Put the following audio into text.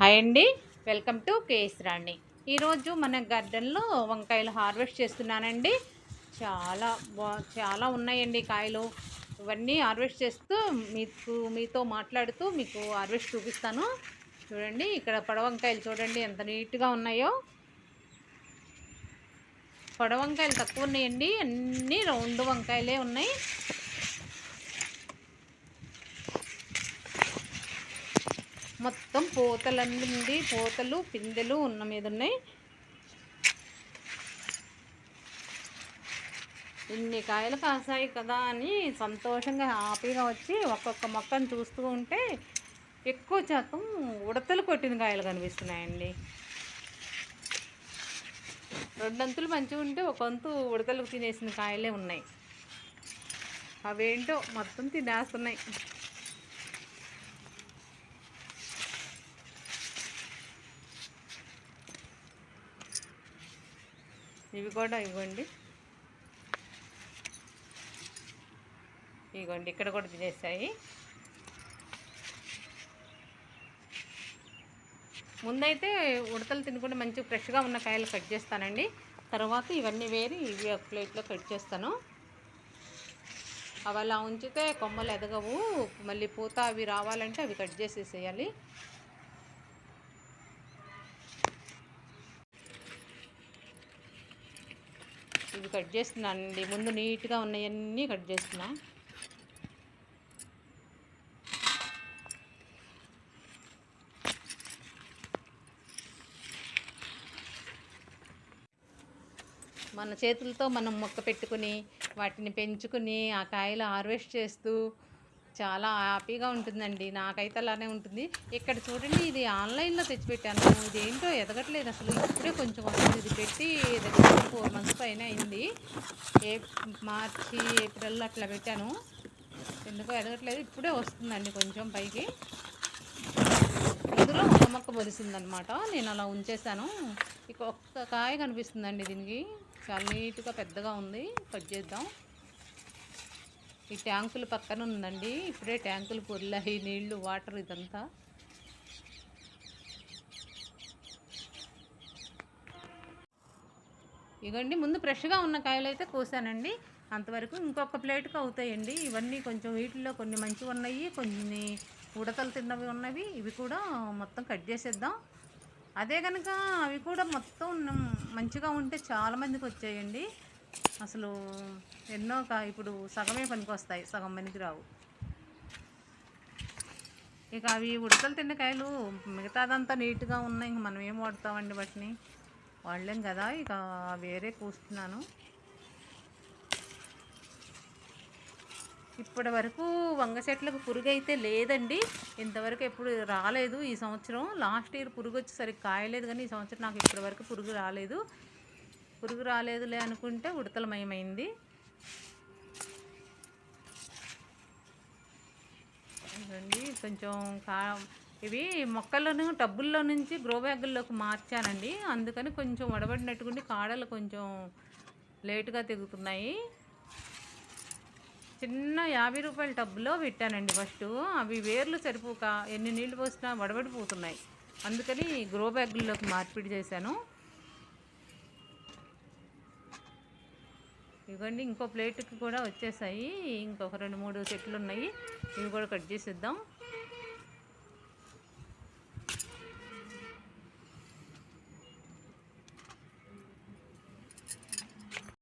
Hi అండి. Welcome to KS Rani. ఈరోజు మన గార్డెన్లో వంకాయలు హార్వెస్ట్ చేస్తున్నానండి. చాలా బా చాలా ఉన్నాయండి కాయలు. ఇవన్నీ హార్వెస్ట్ చేస్తూ మీకు మీతో మాట్లాడుతూ మీకు హార్వెస్ట్ చూపిస్తాను. చూడండి ఇక్కడ పొడవంకాయలు చూడండి ఎంత నీట్గా ఉన్నాయో. పొడవంకాయలు తక్కువ ఉన్నాయండి. అన్నీ రౌండ్ వంకాయలే ఉన్నాయి. మొత్తం పూతలన్నీ పూతలు పిందెలు ఉన్న మీద ఉన్నాయి. ఇన్ని కాయలు కాసాయి కదా అని సంతోషంగా హ్యాపీగా వచ్చి ఒక్కొక్క మొక్కను చూస్తూ ఉంటే ఎక్కువ శాతం ఉడతలు కొట్టిన కాయలు కనిపిస్తున్నాయండి. రెండంతులు మంచిగా ఉంటే ఒక వంతు ఉడతలకు తినేసిన కాయలే ఉన్నాయి. అవేంటో మొత్తం తినేస్తున్నాయి. ఇవి కూడా ఇవ్వండి. ఇవ్వండి ఇక్కడ కూడా తినేసాయి. ముందైతే ఉడతలు తినకుండా మంచి ఫ్రెష్గా ఉన్న కాయలు కట్ చేస్తానండి. తర్వాత ఇవన్నీ వేరి ఇవి ఒక ప్లేట్లో కట్ చేస్తాను. అవి అలా ఉంచితే కొమ్మలు ఎదగవు. మళ్ళీ పూత అవి రావాలంటే అవి కట్ చేసేసేయాలి. ఇవి కట్ చేస్తున్నానండి. ముందు నీట్గా ఉన్నాయన్నీ కట్ చేస్తున్నా. మన చేతులతో మనం మొక్క పెట్టుకుని వాటిని పెంచుకుని ఆ కాయలు హార్వెస్ట్ చేస్తూ చాలా హ్యాపీగా ఉంటుందండి. నాకైతే అలానే ఉంటుంది. ఇక్కడ చూడండి ఇది ఆన్లైన్లో తెచ్చిపెట్టాను. ఇది ఏంటో ఎదగట్లేదు అసలు. ఇప్పుడే కొంచెం వస్తుంది. ఇది పెట్టి దగ్గర ఫోర్ మంత్స్ పైన అయింది. ఏ మార్చి ఏప్రిల్ అట్లా పెట్టాను. ఎందుకో ఎదగట్లేదు. ఇప్పుడే వస్తుందండి కొంచెం పైకి. ఇందులో ఒక మొక్క బొలిసిందనమాట నేను అలా ఉంచేసాను ఇక ఒక్క కాయ కనిపిస్తుందండి దీనికి. చాలా నీట్గా పెద్దగా ఉంది. కట్ చేద్దాం. ఈ ట్యాంకులు పక్కన ఉందండి. ఇప్పుడే ట్యాంకులు పొర్లాయి నీళ్ళు వాటర్ ఇదంతా. ఇగండి ముందు ఫ్రెష్గా ఉన్న కాయలు అయితే కోసానండి. అంతవరకు ఇంకొక ప్లేట్కి అవుతాయండి. ఇవన్నీ కొంచెం వీటిల్లో కొన్ని మంచివి ఉన్నాయి కొన్ని ఉడతలు తిన్నవి ఉన్నవి. ఇవి కూడా మొత్తం కట్ చేసేద్దాం. అదే కనుక అవి కూడా మొత్తం మంచిగా ఉంటే చాలామందికి వచ్చాయండి. అసలు ఎన్నో ఇప్పుడు సగమే పనికి వస్తాయి సగం పనికి రావు. ఇక అవి ఉడకలు తిన్న కాయలు మిగతాదంతా నీట్గా ఉన్నాయి ఇంక మనం ఏం వాడతామండి వాటిని? వాడలేం కదా ఇక వేరే కూస్తున్నాను. ఇప్పటి వరకు వంగ చెట్లకు పురుగు అయితే లేదండి. ఇంతవరకు ఎప్పుడు రాలేదు ఈ సంవత్సరం. లాస్ట్ ఇయర్ పురుగు వచ్చేసరికి కాయలేదు కానీ ఈ సంవత్సరం నాకు ఇప్పటి వరకు పురుగు రాలేదు. పురుగు రాలేదులే అనుకుంటే ఉడతలమయమైంది. చూడండి కొంచెం కా ఇవి మొక్కలను టబ్బుల్లో నుంచి గ్రో బ్యాగుల్లోకి మార్చానండి. అందుకని కొంచెం వడబడినట్టుకుండి కాడలు కొంచెం లేటుగా తెగుతున్నాయి. చిన్న యాభై రూపాయల టబ్బులో పెట్టానండి ఫస్ట్. అవి వేర్లు సరిపోక ఎన్ని నీళ్ళు పోసినా వడబడిపోతున్నాయి. అందుకని గ్రో బ్యాగుల్లోకి మార్పిడి చేశాను. ఇవ్వండి ఇంకో ప్లేట్కి కూడా వచ్చేసాయి. ఇంకొక రెండు మూడు చెట్లు ఉన్నాయి. ఇవి కూడా కట్ చేసేద్దాం.